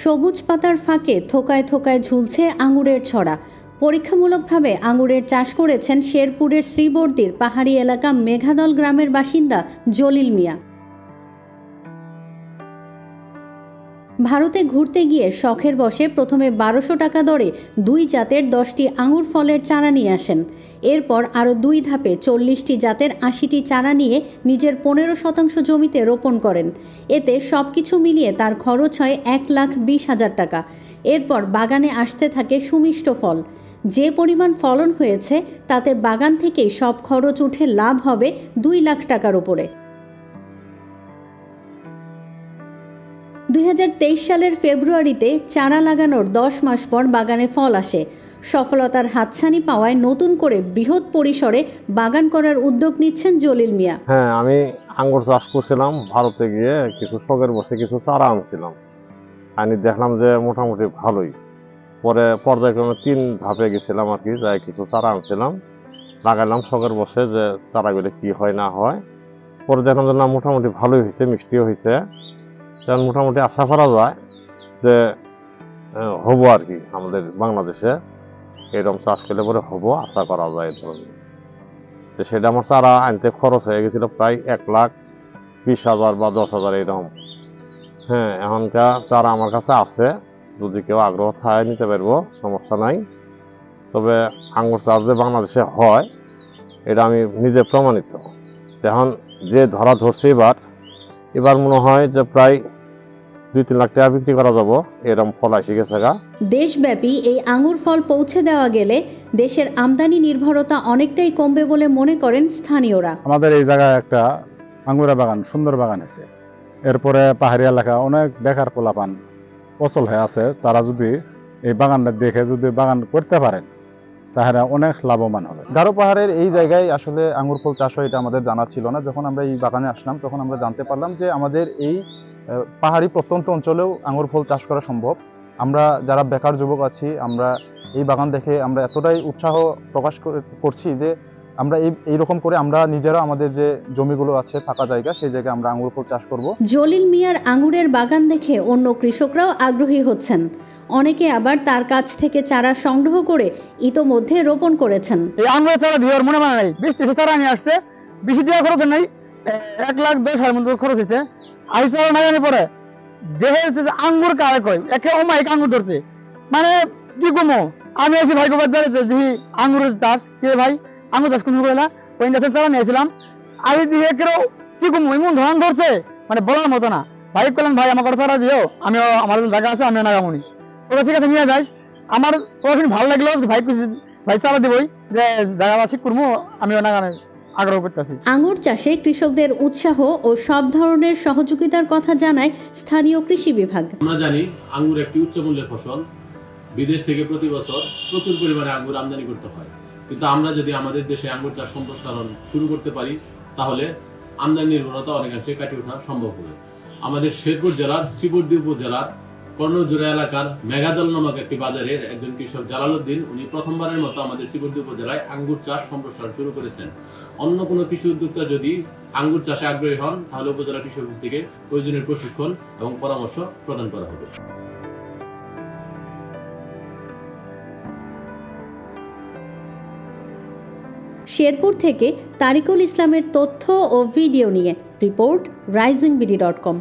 সবুজ পাতার ফাঁকে থোকায় থোকায় ঝুলছে আঙুরের ছড়া। পরীক্ষামূলকভাবে আঙুরের চাষ করেছেন শেরপুরের শ্রীবর্দির পাহাড়ি এলাকা মেঘাদল গ্রামের বাসিন্দা জলিল মিয়া। ভারতে ঘুরতে গিয়ে শখের বসে প্রথমে বারোশো টাকা দরে দুই জাতের দশটি আঙুর ফলের চারা নিয়ে আসেন। এরপর আরও দুই ধাপে চল্লিশটি জাতের আশিটি চারা নিয়ে নিজের পনেরো শতাংশ জমিতে রোপণ করেন। এতে সব কিছু মিলিয়ে তার খরচ হয় এক লাখ বিশ হাজার টাকা। এরপর বাগানে আসতে থাকে সুমিষ্ট ফল। যে পরিমাণ ফলন হয়েছে, তাতে বাগান থেকেই সব খরচ উঠে লাভ হবে দুই লাখ টাকার ওপরে দুই হাজার তেইশ সালের ফেব্রুয়ারিতে চারা লাগানোর দশ মাস পর বাগানে ফল আসে। সফলতার হাতছানি পাওয়ায় নতুন করে বৃহৎ পরিসরে বাগান করার উদ্যোগ নিচ্ছেন জলিল মিয়া। হ্যাঁ আমি আঙ্গুর চাষ করছিলাম, ভারতে গিয়ে কিছু শখের বসে কিছু চারা আনছিলাম। আমি দেখলাম যে মোটামুটি ভালোই। পরে পর্যায়ক্রমে তিন ধাপে গেছিলাম আর কি, যাই কিছু চারা আনছিলাম। লাগাইলাম শখের বসে যে চারাগুলো কি হয় না হয়। পরে দেখলাম যে না, মোটামুটি ভালোই হয়েছে, মিষ্টিও হয়েছে। তখন মোটামুটি আশা করা যায় যে হব আর কি আমাদের বাংলাদেশে। এরকম চাষ করলে পরে হব, আশা করা যায় ধরনের। তো সেটা আমার চারা আনতে খরচ হয়ে গেছিল প্রায় এক লাখ বিশ হাজার বা দশ হাজার এরকম। হ্যাঁ এখনকার চারা আমার কাছে আছে। যদি কেউ আগ্রহ থাকে নিতে পারব, সমস্যা নাই। তবে আঙুর চাষ যে বাংলাদেশে হয়, এটা আমি নিজে প্রমাণিত। এখন যে ধরা ধরছে এবার এবার মনে হয় যে প্রায় দুই তিন লাখ টাকা বিক্রি করা যাব। এরকম ফল আসে গেছে গা। দেশব্যাপী এই আঙুর ফল পৌঁছে দেওয়া গেলে দেশের আমদানি নির্ভরতা অনেকটাই কমবে বলে মনে করেন স্থানীয়রা। আমাদের এই জায়গায় একটা আঙ্গুরা বাগান সুন্দর বাগান আছে। এরপরে পাহাড়ি এলাকা অনেক বেকার পোলাপান অচল হয়ে আছে। তারা যদি এই বাগানটা দেখে যদি বাগান করতে পারেন তাহলে অনেক লাভবান হবে। গারো পাহাড়ের এই জায়গায় আসলে আঙ্গুর ফল চাষ হয় এটা আমাদের জানা ছিল না। যখন আমরা এই বাগানে আসলাম তখন আমরা জানতে পারলাম যে আমাদের এই পাহাড়ি প্রত্যন্ত অঞ্চলেও আঙ্গুর ফল চাষ করা সম্ভব। আমরা যারা বেকার যুবক আছি আমরা এই বাগান দেখে আমরা এতটাই উৎসাহ প্রকাশ করে- করছি যে আমরা এই এইরকম করে আমরা নিজেরা আমাদের যে জমিগুলো আছে ফাঁকা জায়গা সেই জায়গায় আমরা আঙ্গুর ফল চাষ করব। জলিল মিয়ার আঙুরের বাগান দেখে অন্য কৃষকরাও আগ্রহী হচ্ছেন। অনেকে আবার তার কাছ থেকে চারা সংগ্রহ করে ইতোমধ্যে রোপণ করেছেন। এই আঙ্গুর চারা দেওয়ার মনে মানে নাই। চারা নিয়ে আসছে। বেশি দেওয়া খরচ নাই। এক লাখ দশ হাজার মতো খরচ হয়েছে। আই চারা না জানি পরে যাচ্ছে যে আঙ্গুর কারে কয়? একে অমায়িক আঙ্গুর ধরছে। মানে কি কমো? আমি আছি ভাই গোবার ধরে দেখি আঙ্গুরের চাষ কে ভাই? আঙ্গুর চাষ কোন করে ওই গাছের চারা নিয়েছিলাম আমি দিয়ে কেউ কি কমো? এমন ধরন ধরছে। মানে বলার মতো না। ভাই করলেন ভাই, আমার চারা দিও। আমিও, আমার জায়গা আছে, আমিও নাগামুনি। ওরা ঠিক আছে, নিয়ে যাই আমার ওরকম ভালো লাগল, ভাই ভাই চালা দিবই। যে জায়গা ঠিক করব আমিও নাগানে আগ্রহ করতেছি। আঙুর চাষে কৃষকদের উৎসাহ ও সব ধরনের সহযোগিতার কথা জানায় স্থানীয় কৃষি বিভাগ। আমরা জানি আঙ্গুর একটি উচ্চমূল্যের ফসল। বিদেশ থেকে প্রতি বছর প্রচুর পরিমাণে আঙ্গুর আমদানি করতে হয়। কিন্তু আমরা যদি আমাদের দেশে আঙ্গুর চাষ সম্প্রসারণ শুরু করতে পারি তাহলে আমদানি নির্ভরতা অনেকাংশে কাটিয়ে ওঠা সম্ভব হবে। আমাদের শেরপুর জেলার শ্রীবর্দী উপজেলার কর্ণজোড়া এলাকার মেঘাদল নামক একটি বাজারের একজন কৃষক জালালউদ্দিন, উনি প্রথমবারের মতো আমাদের শ্রীবর্দী উপজেলায় আঙ্গুর চাষ সম্প্রসারণ শুরু করেছেন। অন্য কোনো কৃষি উদ্যোক্তা যদি আঙ্গুর চাষে আগ্রহী হন, তাহলে উপজেলা কৃষি অফিস থেকে প্রয়োজনীয় প্রশিক্ষণ এবং পরামর্শ প্রদান করা হবে। শেরপুর থেকে তারিকুল ইসলামের তথ্য ও ভিডিও নিয়ে report Rising BD dot com.